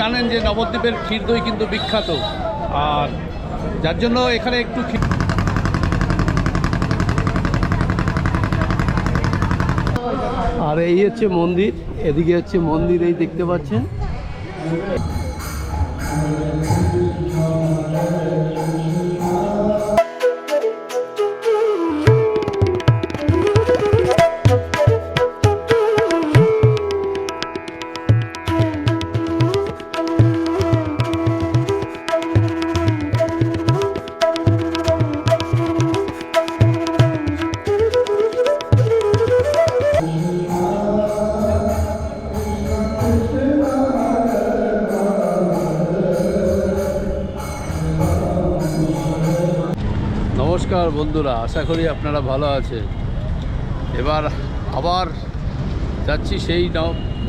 জানেন যে নবদ্বীপের ক্ষীর দই কিন্তু বিখ্যাত। আর যার জন্য এখানে একটু আর এই হচ্ছে মন্দির, এদিকে হচ্ছে মন্দির, এই দেখতে পাচ্ছেন। বন্ধুরা, আশা করি আপনারা ভালো আছেন। এবার আবার যাচ্ছি সেই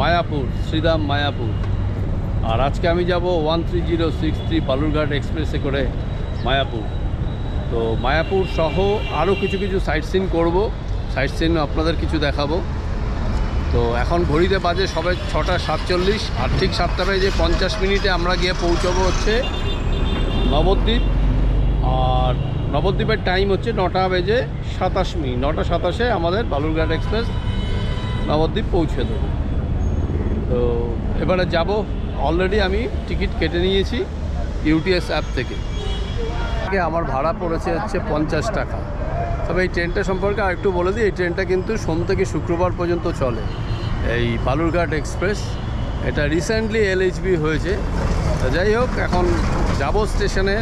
মায়াপুর শ্রীরাম মায়াপুর। আর আজকে আমি যাব one three zero six three Balurghat এক্সপ্রেসে করে মায়াপুর। তো মায়াপুর সহ আরও কিছু কিছু সাইট সিন করব। সাইট সিন আপনাদের কিছু দেখাবো। তো এখন ঘড়িতে বাজে সবে ছটা সাতচল্লিশ, আর ঠিক সাতটা বেজে পঞ্চাশ মিনিটে আমরা গিয়ে পৌঁছবো হচ্ছে নবদ্বীপ। আর নবদ্বীপের টাইম হচ্ছে নটা বেজে সাতাশ মিনিট। নটা সাতাশে আমাদের বালুরঘাট এক্সপ্রেস নবদ্বীপ পৌঁছে দেবে। তো এবারে যাব। অলরেডি আমি টিকিট কেটে নিয়েছি ইউটিএস অ্যাপ থেকে। আমার ভাড়া পড়েছে হচ্ছে পঞ্চাশ টাকা। তবে এই ট্রেনটা সম্পর্কে আর একটু বলে দিই, এই ট্রেনটা কিন্তু সোম থেকে শুক্রবার পর্যন্ত চলে। এই বালুরঘাট এক্সপ্রেস এটা রিসেন্টলি এলএইচবি হয়েছে। যাই হোক, এখন যাব স্টেশনে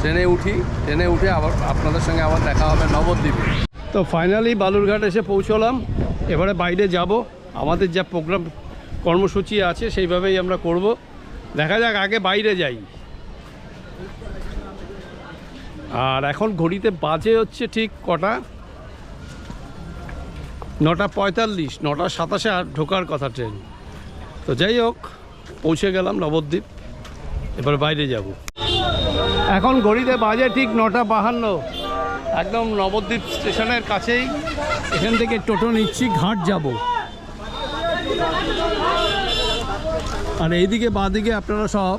ট্রেনে উঠি, ট্রেনে উঠে আবার আপনাদের সঙ্গে আবার দেখা হবে নবদ্বীপে। তো ফাইনালি বালুরঘাট এসে পৌঁছলাম, এবারে বাইরে যাব। আমাদের যা প্রোগ্রাম কর্মসূচি আছে সেইভাবেই আমরা করব। দেখা যাক, আগে বাইরে যাই। আর এখন ঘড়িতে বাজে হচ্ছে ঠিক কটা? নটা পঁয়তাল্লিশ, নটা সাতাশে ঢোকার কথা ট্রেন। তো যাই হোক, পৌঁছে গেলাম নবদ্বীপ, এবার বাইরে যাব। এখন ঘড়িতে বাজে ঠিক নটা বাহান্ন। একদম নবদ্বীপ স্টেশনের কাছেই। এখান থেকে টোটো নিচ্ছি ঘাট যাব। আর এইদিকে বাঁদিকে আপনারা সব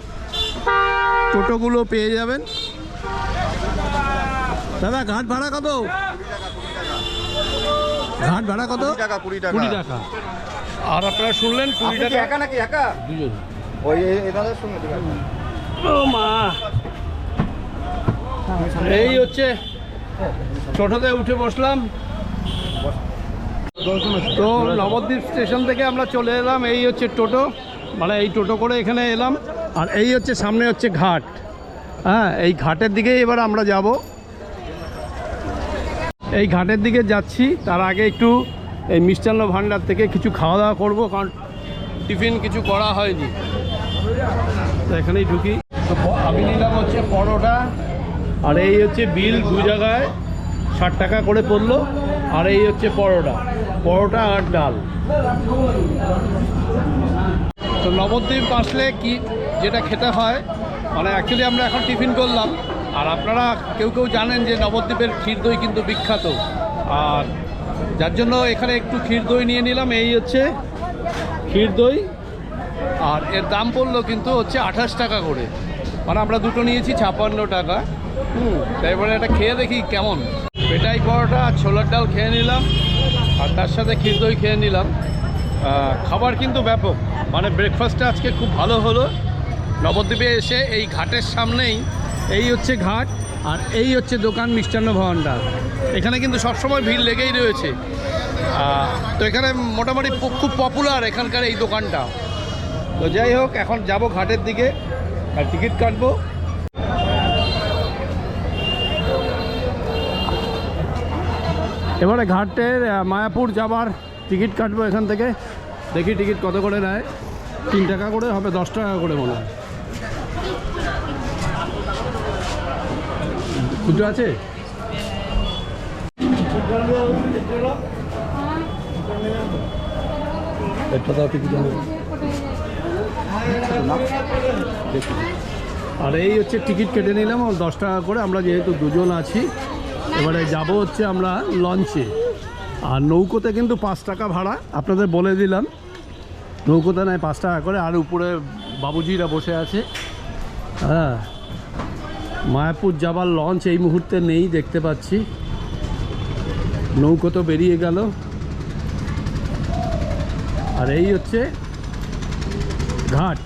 টোটোগুলো পেয়ে যাবেন। দাদা ঘাট ভাড়া কত? ঘাট ভাড়া কত? কুড়ি টাকা কুড়ি টাকা। কুড়ি টাকা। আর আপনারা শুনলেন কুড়ি টাকা? একা নাকি একা? দুজন। ওই এ- শুনুন ও মা। এই হচ্ছে টোটোতে উঠে বসলাম। তো নবদ্বীপ স্টেশন থেকে আমরা চলে এলাম। এই হচ্ছে টোটো মানে এই টোটো করে এখানে এলাম। আর এই হচ্ছে সামনে হচ্ছে ঘাট। হ্যাঁ এই ঘাটের দিকেই এবার আমরা যাব। এই ঘাটের দিকে যাচ্ছি। তার আগে একটু এই মিষ্টান্ন ভাণ্ডার থেকে কিছু খাওয়া দাওয়া করব, কারণ টিফিন কিছু করা হয়নি। তো এখানেই ঢুকি। আমি নিলাম হচ্ছে পরোটা। আর এই হচ্ছে বিল দু জায়গায় ষাট টাকা করে পড়ল। আর এই হচ্ছে পরোটা। পরোটা আর ডাল। তো নবদ্বীপ আসলে কি যেটা খেতে হয় মানে অ্যাকচুয়ালি আমরা এখন টিফিন করলাম। আর আপনারা কেউ কেউ জানেন যে নবদ্বীপের ক্ষীর দই কিন্তু বিখ্যাত। আর যার জন্য এখানে একটু ক্ষীর দই নিয়ে নিলাম, এই হচ্ছে ক্ষীর দই। আর এর দাম পড়ল কিন্তু হচ্ছে আঠাশ টাকা করে। মানে আমরা দুটো নিয়েছি, ছাপান্ন টাকা। হুম এবারে এটা খেয়ে দেখি কেমন। পেটাই পরোটা আর ছোলার ডাল খেয়ে নিলাম, আর তার সাথে ক্ষীর দই খেয়ে নিলাম। খাবার কিন্তু ব্যাপক। মানে ব্রেকফাস্টটা আজকে খুব ভালো হলো। নবদ্বীপে এসে এই ঘাটের সামনেই, এই হচ্ছে ঘাট, আর এই হচ্ছে দোকান মিষ্টান্ন ভাণ্ডার এখানে কিন্তু সবসময় ভিড় লেগেই রয়েছে। তো এখানে মোটামুটি খুব পপুলার এখানকার এই দোকানটা। তো যাই হোক, এখন যাব ঘাটের দিকে, আর টিকিট কাটবো। এবারে ঘাটের মায়াপুর যাবার টিকিট কাটবো এখান থেকে। দেখি টিকিট কত করে নেয়। তিন টাকা করে হবে দশ টাকা করে মনে হয়। খুচরো আছে? আর এই হচ্ছে টিকিট কেটে নিলাম আর দশ টাকা করে। আমরা যেহেতু দুজন আছি এবারে যাব হচ্ছে আমরা লঞ্চে। আর নৌকোতে কিন্তু পাঁচ টাকা ভাড়া, আপনাদের বলে দিলাম। নৌকোতে নেয় পাঁচ টাকা করে। আর উপরে বাবুজিরা বসে আছে। হ্যাঁ মায়াপুর যাবার লঞ্চ এই মুহূর্তে নেই, দেখতে পাচ্ছি। নৌকো তো বেরিয়ে গেল। আর এই হচ্ছে ঘাট।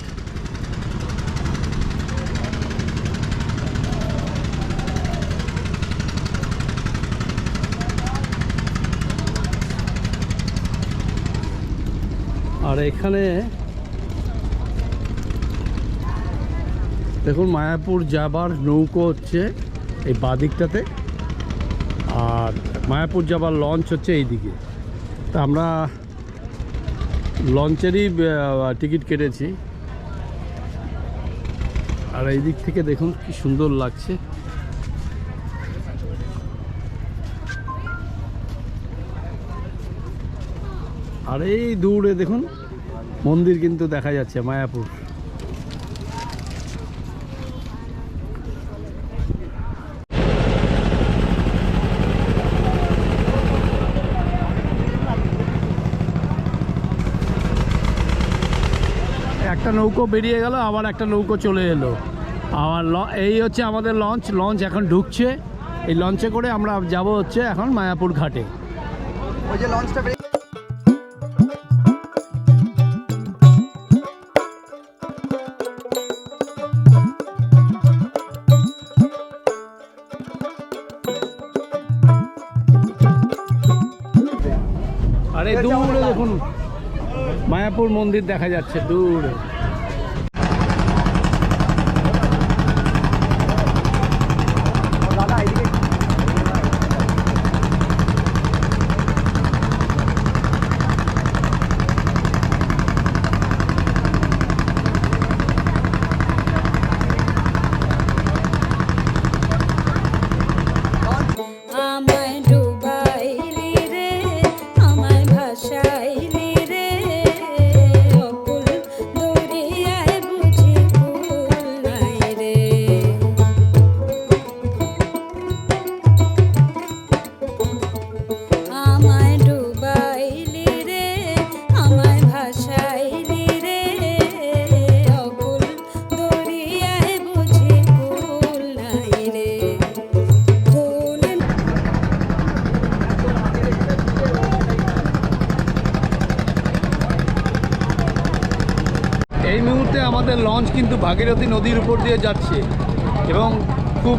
আর এখানে দেখুন মায়াপুর যাবার নৌকো হচ্ছে এই বাদিকটাতে, আর মায়াপুর যাবার লঞ্চ হচ্ছে এই দিকে তা আমরা লঞ্চেরই টিকিট কেটেছি। আর এই দিক থেকে দেখুন কি সুন্দর লাগছে। আর এই দূরে দেখুন মন্দির কিন্তু দেখা যাচ্ছে, মায়াপুর। একটা নৌকো বেরিয়ে গেল, আবার একটা নৌকো চলে এলো। আবার এই হচ্ছে আমাদের লঞ্চ লঞ্চ এখন ঢুকছে। এই লঞ্চে করে আমরা যাব হচ্ছে এখন মায়াপুর ঘাটে। ওই যে লঞ্চটা মায়াপুর মন্দির দেখা যাচ্ছে দূরে। নদীর উপর দিয়ে যাচ্ছে। এবং খুব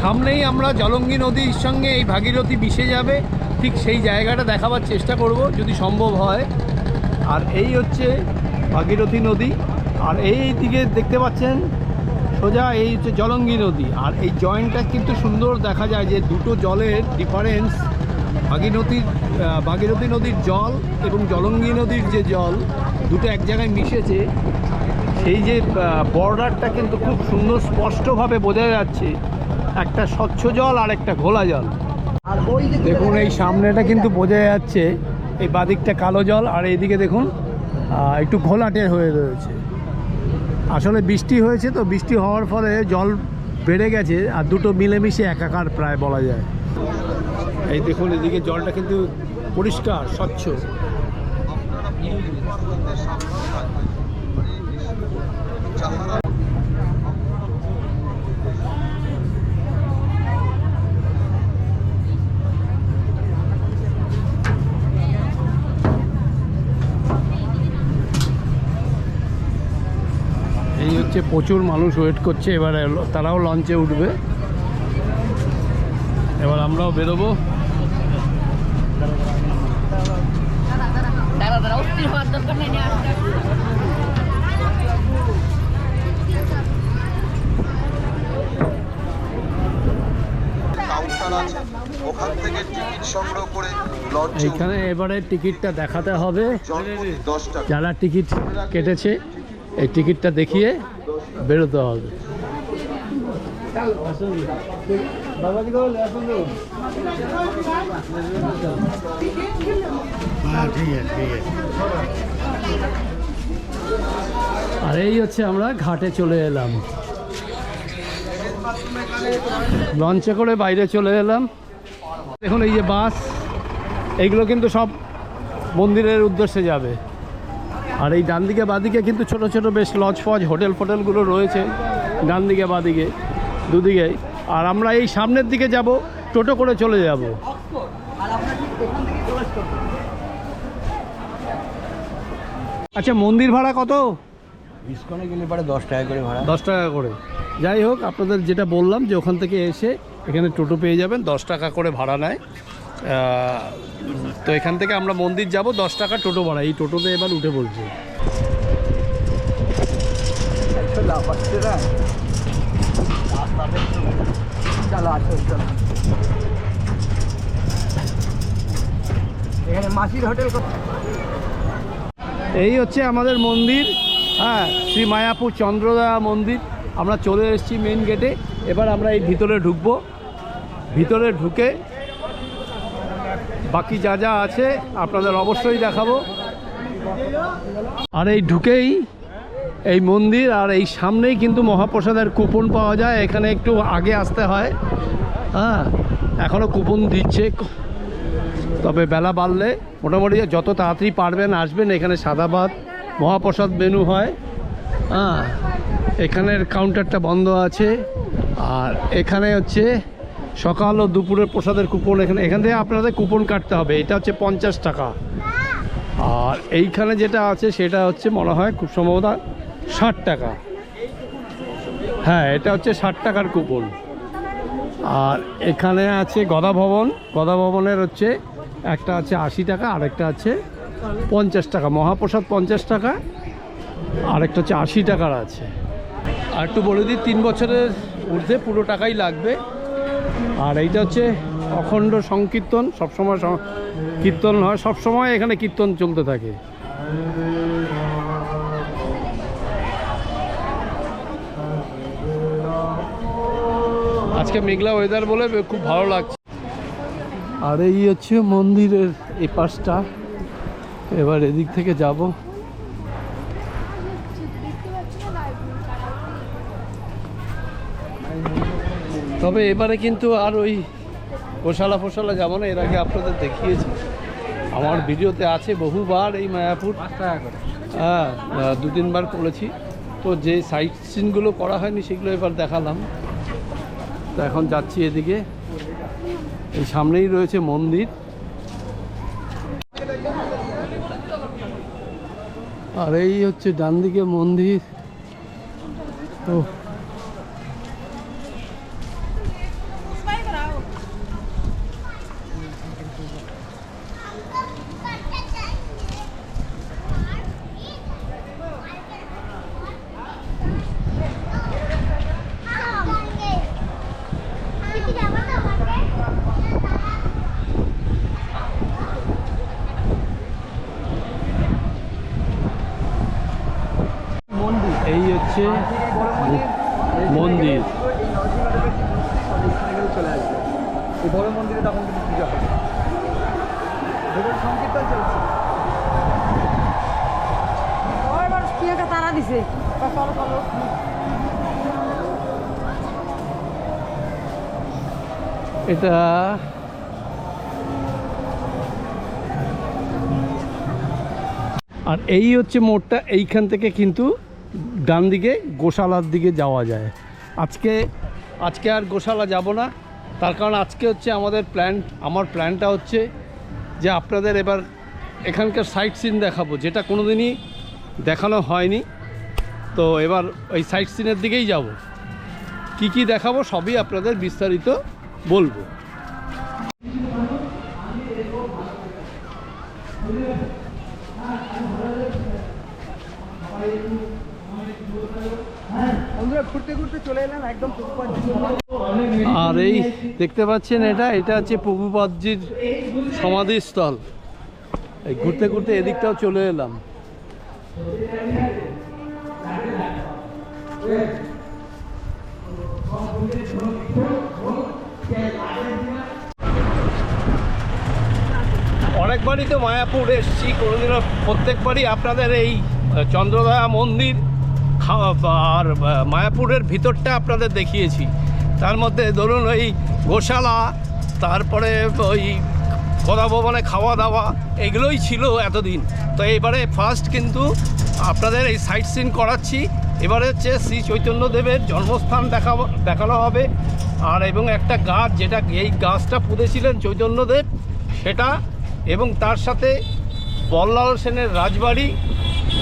সামনেই আমরা জলঙ্গি নদীর সঙ্গে এই ভাগীরথী মিশে যাবে। ঠিক সেই জায়গাটা দেখাবার চেষ্টা করব যদি সম্ভব হয়। আর এই হচ্ছে ভাগীরথী নদী। আর এই দিকে দেখতে পাচ্ছেন, সোজা এই হচ্ছে জলঙ্গি নদী। আর এই জয়েন্টটা কিন্তু সুন্দর দেখা যায় যে দুটো জলের ডিফারেন্স ভাগীরথীর ভাগীরথী নদীর জল এবং জলঙ্গি নদীর যে জল, দুটো এক জায়গায় মিশেছে। সেই যে বর্ডারটা কিন্তু খুব সুন্দর স্পষ্টভাবে বোঝা যাচ্ছে। একটা স্বচ্ছ জল আর একটা ঘোলা জল। আর দেখুন এই সামনেটা কিন্তু বোঝা যাচ্ছে এই বাদিকটা কালো জল আর এইদিকে দেখুন একটু ঘোলাটে হয়ে রয়েছে। আসলে বৃষ্টি হয়েছে তো বৃষ্টি হওয়ার ফলে জল বেড়ে গেছে আর দুটো মিলেমিশে একাকার প্রায় বলা যায়। এই দেখুন এদিকে জলটা কিন্তু পরিষ্কার স্বচ্ছ এই হচ্ছে প্রচুর মানুষ ওয়েট করছে এবারে তারাও লঞ্চে উঠবে। এবার আমরাও বেরোবো। দাঁড়া দাঁড়া অস্থির হওয়ার দরকার নেই কাউন্টার আছে ওখান থেকে টিকিট সংগ্রহ করে লঞ্চে এইখানে এবারে টিকিটটা দেখাতে হবে। যারা টিকিট কেটেছে এই টিকিটটা দেখিয়ে বেরোতে হবে। আর এই হচ্ছে আমরা ঘাটে চলে এলাম। লঞ্চে করে বাইরে চলে এলাম। দেখুন এই যে বাস এইগুলো কিন্তু সব মন্দিরের উদ্দেশ্যে যাবে। আর এই ডান দিকে বাদিকে কিন্তু ছোট ছোট বেশ লজ ফজ হোটেল ফোটেলগুলো রয়েছে ডান দিকে বাদিকে দুদিকেই আর আমরা এই সামনের দিকে যাব টোটো করে চলে যাব। আচ্ছা মন্দির ভাড়া কত? ইস্কনে গেলে পরে দশ টাকা করে ভাড়া। দশ টাকা করে। যাই হোক আপনাদের যেটা বললাম যে ওখান থেকে এসে এখানে টোটো পেয়ে যাবেন দশ টাকা করে ভাড়া নেয়। তো এখান থেকে আমরা মন্দির যাব, দশ টাকা টোটো ভাড়া। এই টোটোতে এবার উঠে হোটেল এই হচ্ছে আমাদের মন্দির। হ্যাঁ শ্রী মায়াপুর চন্দ্রদা মন্দির। আমরা চলে এসেছি মেন গেটে এবার আমরা এই ভিতরে ঢুকবো। ভিতরে ঢুকে বাকি যা যা আছে আপনাদের অবশ্যই দেখাবো। আর এই ঢুকেই এই মন্দির, আর এই সামনেই কিন্তু মহাপ্রসাদের কুপন পাওয়া যায়। এখানে একটু আগে আসতে হয়। হ্যাঁ এখনও কুপন দিচ্ছে। তবে বেলা বাড়লে মোটামুটি যত তাড়াতাড়ি পারবেন আসবেন। এখানে সাদা ভাত, মহাপ্রসাদ মেনু হয়। হ্যাঁ এখানের কাউন্টারটা বন্ধ আছে। আর এখানে হচ্ছে সকাল ও দুপুরের প্রসাদের কুপন এখানে এখান থেকে আপনাদের কুপন কাটতে হবে। এটা হচ্ছে পঞ্চাশ টাকা। আর এইখানে যেটা আছে, সেটা হচ্ছে মনে হয় খুব সম্ভবত ষাট টাকা। হ্যাঁ এটা হচ্ছে ষাট টাকার কুপন আর এখানে আছে গদা ভবন। গদা ভবনের হচ্ছে একটা আছে আশি টাকা, আরেকটা আছে পঞ্চাশ টাকা। মহাপ্রসাদ পঞ্চাশ টাকা, আরেকটা হচ্ছে আশি টাকার আছে। আর একটু বলে দিই, তিন বছরের ঊর্ধ্বে পুরো টাকাই লাগবে। আর এইটা হচ্ছে অখণ্ড সংকীর্তন, সবসময় কীর্তন হয়, সবসময় এখানে কীর্তন চলতে থাকে। আজকে মেঘলা ওয়েদার বলে খুব ভালো লাগছে। আর এই হচ্ছে মন্দিরের এই পাশটা এবার এদিক থেকে যাব। তবে এবারে কিন্তু আর ওই গোশালা ফোশালা যাব না এর আগে আপনাদের দেখিয়েছি। আমার ভিডিওতে আছে বহুবার এই মায়াপুর। হ্যাঁ দু তিনবার করেছি। তো যে সাইট সিনগুলো করা হয়নি সেগুলো এবার দেখালাম। তো এখন যাচ্ছি এদিকে। এই সামনেই রয়েছে মন্দির। আর এই হচ্ছে ডান দিকে মন্দির। ও মন্দির এই হচ্ছে মন্দির এই নরসিংহ চলে আসবে এই বড় মন্দিরে তখন কিন্তু পুজো হবে ভেতরে সংকীর্তন চলছে। তারা দিছে। এটা আর এই হচ্ছে মোড়টা এইখান থেকে কিন্তু ডান দিকে গোশালার দিকে যাওয়া যায়। আজকে আজকে আর গোশালা যাব না। তার কারণ আজকে হচ্ছে আমাদের প্ল্যান আমার প্ল্যানটা হচ্ছে যে আপনাদের এবার এখানকার সাইট সিন দেখাবো, যেটা কোনো দিনই দেখানো হয়নি। তো এবার ওই সাইট সিনের দিকেই যাব। কি কি দেখাবো সবই আপনাদের বিস্তারিত বলব। বন্ধুরা ঘুরতে আর এই দেখতে পাচ্ছেন এটা এটা হচ্ছে প্রভুপাদজির সমাধিস্থল। এই ঘুরতে ঘুরতে এদিকটাও চলে এলাম। অনেকবারই তো মায়াপুর এসছি, কোনোদিনও প্রত্যেকবারই আপনাদের এই চন্দ্রদয়া মন্দির আর মায়াপুরের ভিতরটা আপনাদের দেখিয়েছি। তার মধ্যে ধরুন ওই গোশালা, তারপরে ওই গদাভবনে খাওয়া দাওয়া এগুলোই ছিল এতদিন। তো এবারে ফার্স্ট কিন্তু আপনাদের এই সাইট সিন করাচ্ছি। এবারে হচ্ছে শ্রী চৈতন্যদেবের জন্মস্থান দেখা দেখানো হবে। আর এবং একটা গাছ, যেটা এই গাছটা পুঁতেছিলেন চৈতন্যদেব সেটা এবং তার সাথে বল্লাল সেনের রাজবাড়ি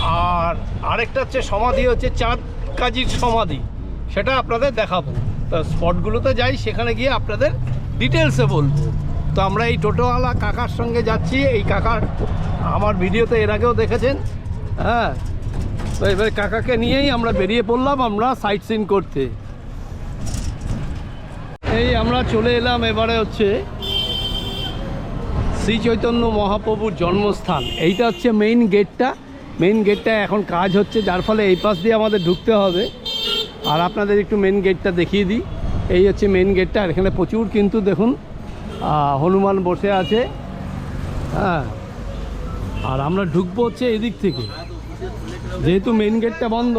আর আরেকটা হচ্ছে সমাধি হচ্ছে চাঁদ কাজীর সমাধি। সেটা আপনাদের দেখাবো। তো স্পটগুলোতে যাই, সেখানে গিয়ে আপনাদের ডিটেলসে বলব। তো আমরা এই টোটোওয়ালা কাকার সঙ্গে যাচ্ছি। এই কাকার আমার ভিডিওতে এর আগেও দেখেছেন? হ্যাঁ। তো এবার কাকাকে নিয়েই আমরা বেরিয়ে পড়লাম আমরা সাইট সিন করতে। এই আমরা চলে এলাম এবারে হচ্ছে শ্রী চৈতন্য মহাপ্রভুর জন্মস্থান। এইটা হচ্ছে মেইন গেটটা। মেইন গেটটা এখন কাজ হচ্ছে, যার ফলে এই পাশ দিয়ে আমাদের ঢুকতে হবে। আর আপনাদের একটু মেন গেটটা দেখিয়ে দিই। এই হচ্ছে মেন গেটটা আর এখানে প্রচুর কিন্তু দেখুন হনুমান বসে আছে। হ্যাঁ। আর আমরা ঢুকবো হচ্ছে এদিক থেকে। যেহেতু মেন গেটটা বন্ধ।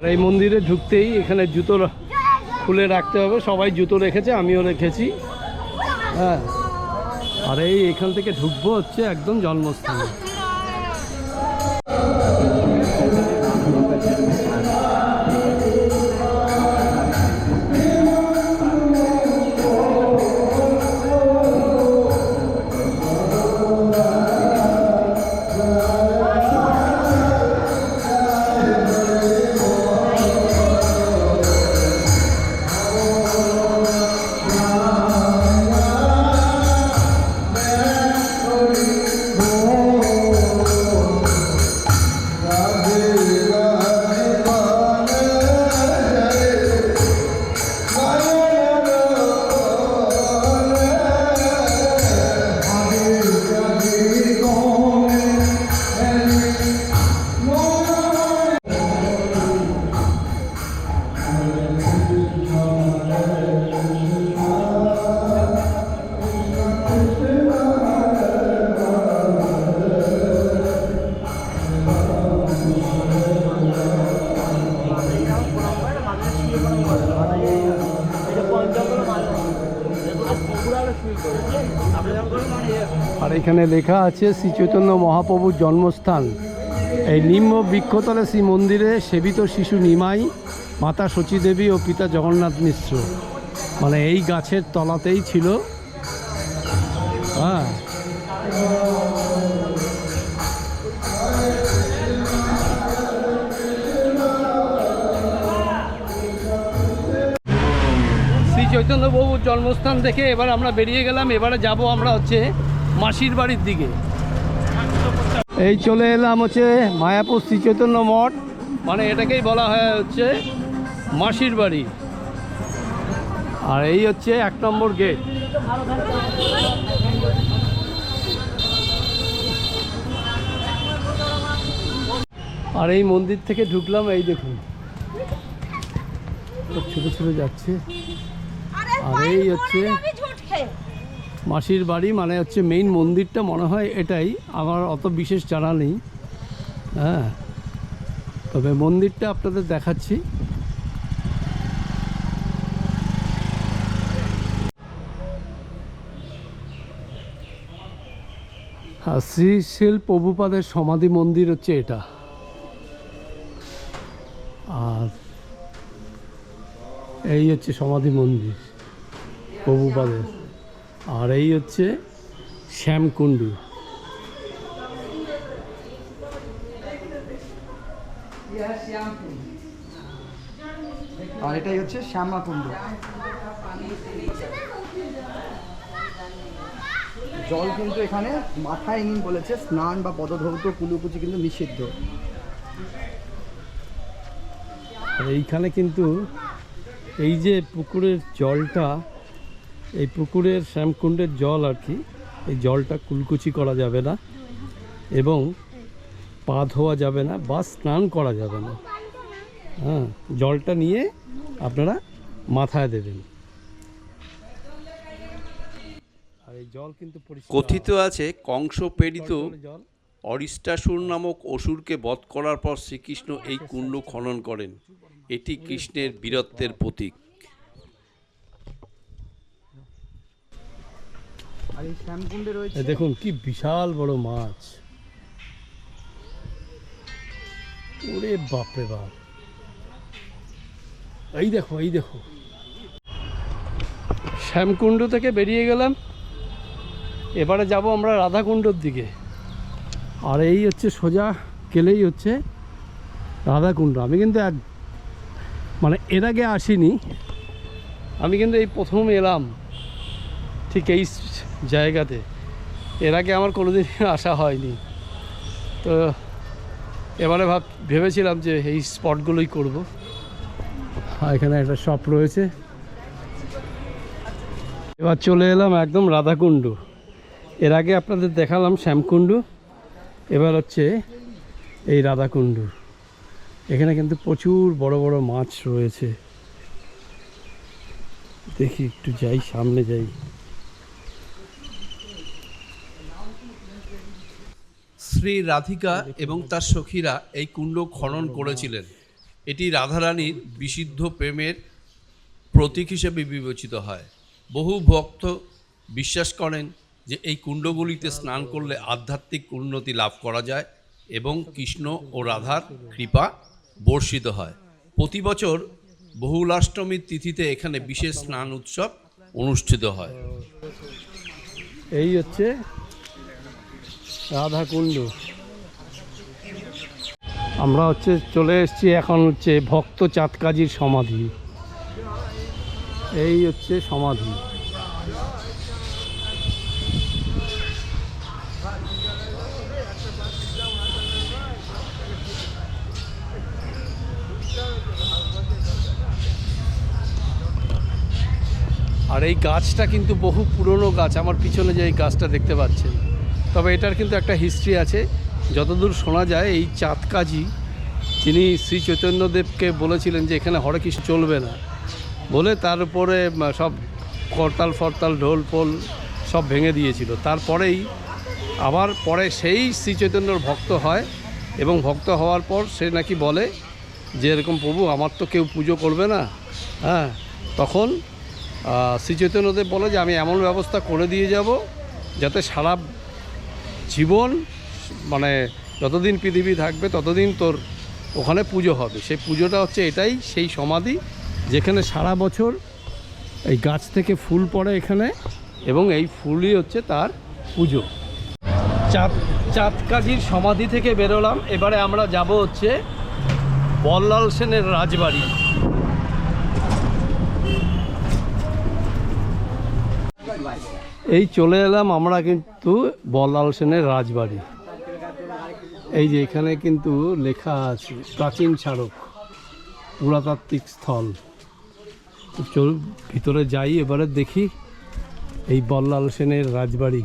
আর এই মন্দিরে ঢুকতেই এখানে জুতো খুলে রাখতে হবে। সবাই জুতো রেখেছে, আমিও রেখেছি। হ্যাঁ। আর এই এখান থেকে ঢুকবো হচ্ছে একদম জন্মস্থানে। এখানে লেখা আছে শ্রী চৈতন্য মহাপ্রভুর জন্মস্থান। এই নিম্ন বৃক্ষতলে শ্রী মন্দিরে সেবিত শিশু নিমাই, মাতা দেবী ও পিতা জগন্নাথ মিশ্র। মানে এই গাছের তলাতেই ছিল। হ্যাঁ। শ্রী চৈতন্য জন্মস্থান থেকে এবার আমরা বেরিয়ে গেলাম। এবারে যাব আমরা হচ্ছে মাসির বাড়ির দিকে। এই চলে এলাম হচ্ছে মায়াপুর শ্রী চৈতন্য মঠ। মানে এটাকেই বলা হয় হচ্ছে মাসির বাড়ি। আর এই হচ্ছে এক নম্বর গেট। আর এই মন্দির থেকে ঢুকলাম এই দেখুন। ছোটো ছোটো যাচ্ছে। আর এই হচ্ছে মাসির বাড়ি মানে হচ্ছে মেইন মন্দিরটা মনে হয় এটাই। আমার অত বিশেষ জানা নেই। হ্যাঁ। তবে মন্দিরটা আপনাদের দেখাচ্ছি। হ্যাঁ শ্রী শিল প্রভুপাদের সমাধি মন্দির হচ্ছে এটা। আর এই হচ্ছে সমাধি মন্দির প্রভুপাদের। আর এই হচ্ছে শ্যামকুণ্ডু। আর এটাই হচ্ছে শ্যামাকুণ্ড। জল কিন্তু এখানে মাথায় নিন বলেছে স্নান বা পদধৌত কুলুকুচি কিন্তু নিষিদ্ধ। এইখানে কিন্তু এই যে পুকুরের জলটা এই পুকুরের শ্যামকুণ্ডের জল আর কি এই জলটা কুলকুচি করা যাবে না এবং পা ধোয়া যাবে না বা স্নান করা যাবে না। হ্যাঁ জলটা নিয়ে আপনারা মাথায় দেবেন। আর এই জল কিন্তু কথিত আছে কংস প্রেরিত জল। অরিষ্টাসুর নামক অসুরকে বধ করার পর শ্রীকৃষ্ণ এই কুণ্ড খনন করেন। এটি কৃষ্ণের বীরত্বের প্রতীক। দেখুন, কি বিশাল বড় মাছ। ওরে বাপরে বাপ। এই দেখো এই দেখো। শ্যামকুণ্ড থেকে বেরিয়ে গেলাম। এবারে যাব আমরা রাধাকুণ্ডর দিকে। আর এই হচ্ছে সোজা, গেলেই হচ্ছে রাধাকুণ্ড। আমি কিন্তু এক মানে এর আগে আসিনি। আমি কিন্তু এই প্রথম এলাম। ঠিক এই জায়গাতে। এর আগে আমার কোনোদিন আসা হয়নি। তো এবারে ভাব, ভেবেছিলাম যে এই স্পটগুলোই করব। এখানে একটা শপ রয়েছে। এবার চলে এলাম একদম রাধাকুণ্ড। এর আগে আপনাদের দেখালাম শ্যামকুণ্ড। এবার হচ্ছে এই রাধাকুণ্ড। এখানে কিন্তু প্রচুর বড় বড় মাছ রয়েছে। দেখি একটু যাই, সামনে যাই। শ্রী রাধিকা এবং তার সখীরা এই কুণ্ড খনন করেছিলেন। এটি রাধারানীর বিশুদ্ধ প্রেমের প্রতীক হিসেবে বিবেচিত হয়। বহু ভক্ত বিশ্বাস করেন যে এই কুণ্ডগুলিতে স্নান করলে আধ্যাত্মিক উন্নতি লাভ করা যায় এবং কৃষ্ণ ও রাধার কৃপা বর্ষিত হয়। প্রতি বছর বহুলাষ্টমীর তিথিতে এখানে বিশেষ স্নান উৎসব অনুষ্ঠিত হয়। এই হচ্ছে রাধাকুণ্ড। আমরা হচ্ছে চলে এসেছি এখন হচ্ছে ভক্ত চাঁদকাজির সমাধি। এই হচ্ছে সমাধি। আর এই গাছটা কিন্তু বহু পুরনো গাছ, আমার পিছনে যে এই গাছটা দেখতে পাচ্ছেন। তবে এটার কিন্তু একটা হিস্ট্রি আছে। যতদূর শোনা যায়, এই চাঁদকাজি তিনি শ্রী চৈতন্যদেবকে বলেছিলেন যে এখানে হরে কিছু চলবে না, বলে তার উপরে সব করতাল ফরতাল, ঢোল পোল সব ভেঙে দিয়েছিল। তারপরেই আবার পরে সেই শ্রী চৈতন্যর ভক্ত হয় এবং ভক্ত হওয়ার পর সে নাকি বলে যে এরকম, প্রভু, আমার তো কেউ পুজো করবে না। হ্যাঁ তখন শ্রী চৈতন্যদেব বলে যে, আমি এমন ব্যবস্থা করে দিয়ে যাব যাতে সারা জীবন মানে যতদিন পৃথিবী থাকবে, ততদিন তোর ওখানে পুজো হবে। সেই পুজোটা হচ্ছে এটাই, সেই সমাধি, যেখানে সারা বছর এই গাছ থেকে ফুল পড়ে এখানে, এবং এই ফুলই হচ্ছে তার পুজো। চাঁদ চাঁদকাজির সমাধি থেকে বেরোলাম। এবারে আমরা যাব হচ্ছে বল্লাল সেনের রাজবাড়ি। এই চলে এলাম আমরা কিন্তু বল্লাল সেনের রাজবাড়ি। এই যে এখানে কিন্তু লেখা আছে, প্রাচীন স্মারক, পুরাতাত্ত্বিক স্থল। চল, ভিতরে যাই, এবারে দেখি এই বল্লাল সেনের রাজবাড়ি।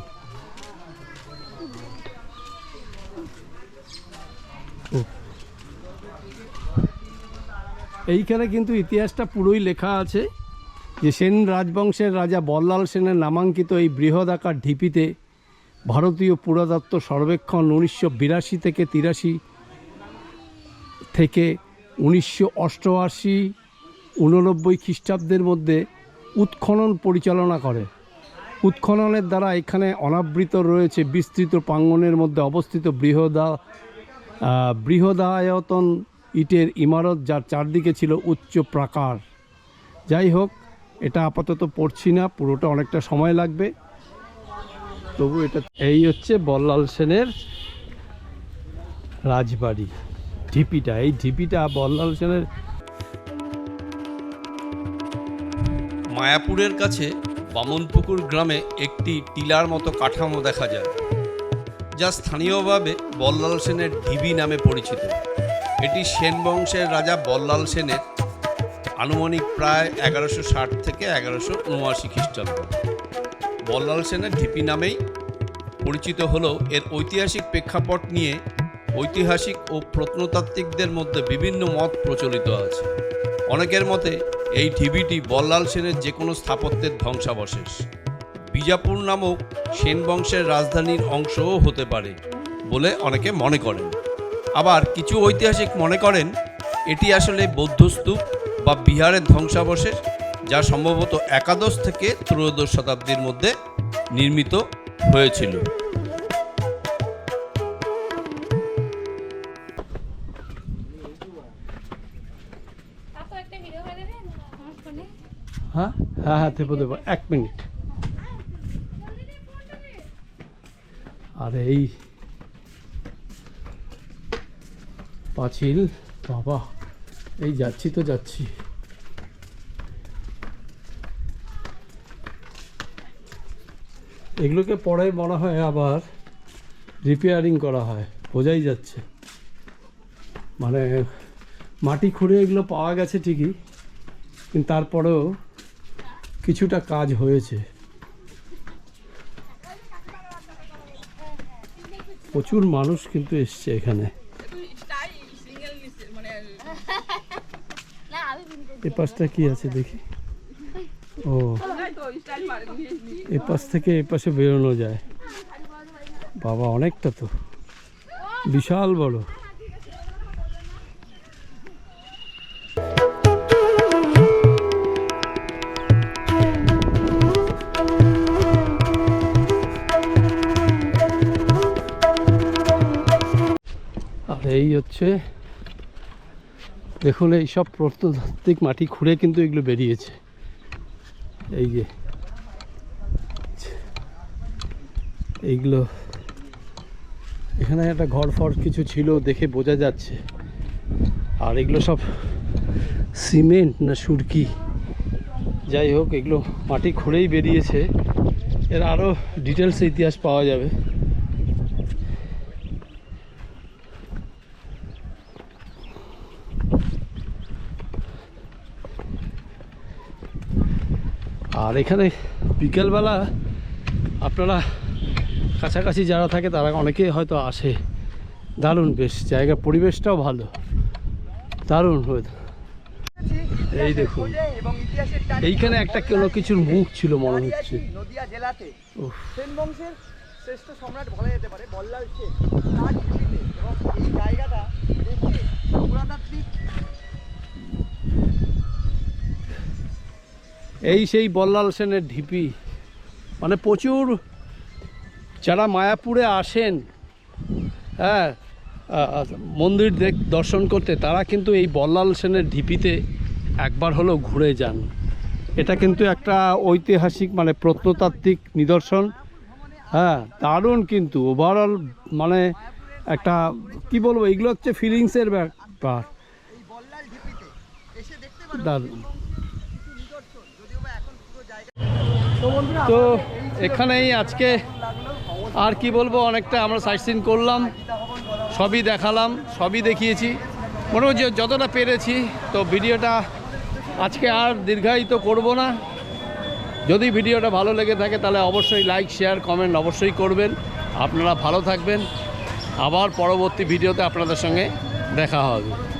এইখানে কিন্তু ইতিহাসটা পুরোই লেখা আছে। যে সেন রাজবংশের রাজা বল্লাল সেনের নামাঙ্কিত এই বৃহদাকার ঢিপিতে ভারতীয় পুরাতত্ত্ব সর্বেক্ষণ উনিশশো বিরাশি থেকে তিরাশি থেকে উনিশশো অষ্টআশি উননব্বই খ্রিস্টাব্দের মধ্যে উৎখনন পরিচালনা করে। উৎখননের দ্বারা এখানে অনাবৃত রয়েছে বিস্তৃত প্রাঙ্গণের মধ্যে অবস্থিত বৃহদা বৃহদায়তন ইটের ইমারত যার চারদিকে ছিল উচ্চ প্রাকার। যাই হোক এটা আপাতত পড়ছি না, পুরোটা অনেকটা সময় লাগবে। তবু এটা এই হচ্ছে বল্লাল সেনের রাজবাড়ি, ঢিপিটা। এই ঢিপিটা বল্লাল সেনের মায়াপুরের কাছে বামনপুকুর গ্রামে একটি টিলার মতো কাঠামো দেখা যায়, যা স্থানীয়ভাবে বল্লাল সেনের ঢিবি নামে পরিচিত। এটি সেন বংশের রাজা বল্লাল সেনের আনুমানিক প্রায় এগারোশো ষাট থেকে এগারোশো উনআশি খ্রিস্টাব্দ। বল্লাল সেনের ঢিপি নামেই পরিচিত হলেও এর ঐতিহাসিক প্রেক্ষাপট নিয়ে ঐতিহাসিক ও প্রত্নতাত্ত্বিকদের মধ্যে বিভিন্ন মত প্রচলিত আছে। অনেকের মতে এই ঢিবিটি বল্লাল সেনের যে কোনো স্থাপত্যের ধ্বংসাবশেষ। বিজাপুর নামক সেন বংশের রাজধানীর অংশও হতে পারে বলে অনেকে মনে করেন। আবার কিছু ঐতিহাসিক মনে করেন, এটি আসলে বৌদ্ধ স্তূপ বা বিহারের ধ্বংসাবশেষ, যা সম্ভবত একাদশ থেকে ত্রয়োদশ শতাব্দীর মধ্যে নির্মিত হয়েছিল। হ্যাঁ? হ্যাঁ হ্যাঁ দেবো, এক মিনিট। আর এই পাঁচিল, বাবা। এই যাচ্ছি তো, যাচ্ছি। এগুলোকে পরে মনে হয় আবার রিপেয়ারিং করা হয়, বোঝাই যাচ্ছে। মানে মাটি খুঁড়ে এগুলো পাওয়া গেছে ঠিকই, কিন্তু তারপরেও কিছুটা কাজ হয়েছে। প্রচুর মানুষ কিন্তু এসছে এখানে। এ পাশটা কি আছে দেখি? ও। এ পাশ থেকে এ পাশে বেরোনো যায়। বাবা, অনেকটা তো। বিশাল বড়। আর এই হচ্ছে দেখুন, এই সব প্রত্নতাত্ত্বিক মাটি খুঁড়ে কিন্তু এগুলো বেরিয়েছে। এই যে, এইগুলো, এখানে একটা ঘর ফর কিছু ছিল দেখে বোঝা যাচ্ছে। আর এগুলো সব সিমেন্ট না সুরকি? যাই হোক, এগুলো মাটি খুঁড়েই বেরিয়েছে। এর আরও ডিটেলস ইতিহাস পাওয়া যাবে। আর এখানে বিকেলবেলা আপনারা কাছাকাছি যারা থাকে তারা অনেকে হয়তো আসে। দারুণ বেশ জায়গা পরিবেশটাও ভালো। দারুণ এই দেখুন এইখানে একটা কোনো কিছুর মুখ ছিল মনে হচ্ছে। নদিয়া জেলাতে সেন বংশের শ্রেষ্ঠ সম্রাট বলা যেতে পারে বল্লাল সেন। তার এবং এই জায়গাটা পুরাতাত্ত্বিক এই সেই বল্লাল সেনের ঢিপি। মানে প্রচুর যারা মায়াপুরে আসেন হ্যাঁ মন্দির দেখ দর্শন করতে তারা কিন্তু এই বল্লাল সেনের ঢিপিতে একবার হলেও ঘুরে যান। এটা কিন্তু একটা ঐতিহাসিক মানে প্রত্নতাত্ত্বিক নিদর্শন। হ্যাঁ দারুণ কিন্তু। ওভারঅল মানে একটা কি বলব এগুলো হচ্ছে ফিলিংসের ব্যাপার। দারুণ কিছু নিদর্শন যদিও বা এখন পুরো জায়গা তো এখানেই আজকে আর কি বলব, অনেকটা আমরা সাইট সিন করলাম। সবই দেখালাম, সবই দেখিয়েছি। মনে হচ্ছে যতটা পেরেছি, তো ভিডিওটা আজকে আর দীর্ঘায়িত করব না। যদি ভিডিওটা ভালো লেগে থাকে, তাহলে অবশ্যই লাইক শেয়ার কমেন্ট অবশ্যই করবেন। আপনারা ভালো থাকবেন। আবার পরবর্তী ভিডিওতে আপনাদের সঙ্গে দেখা হবে।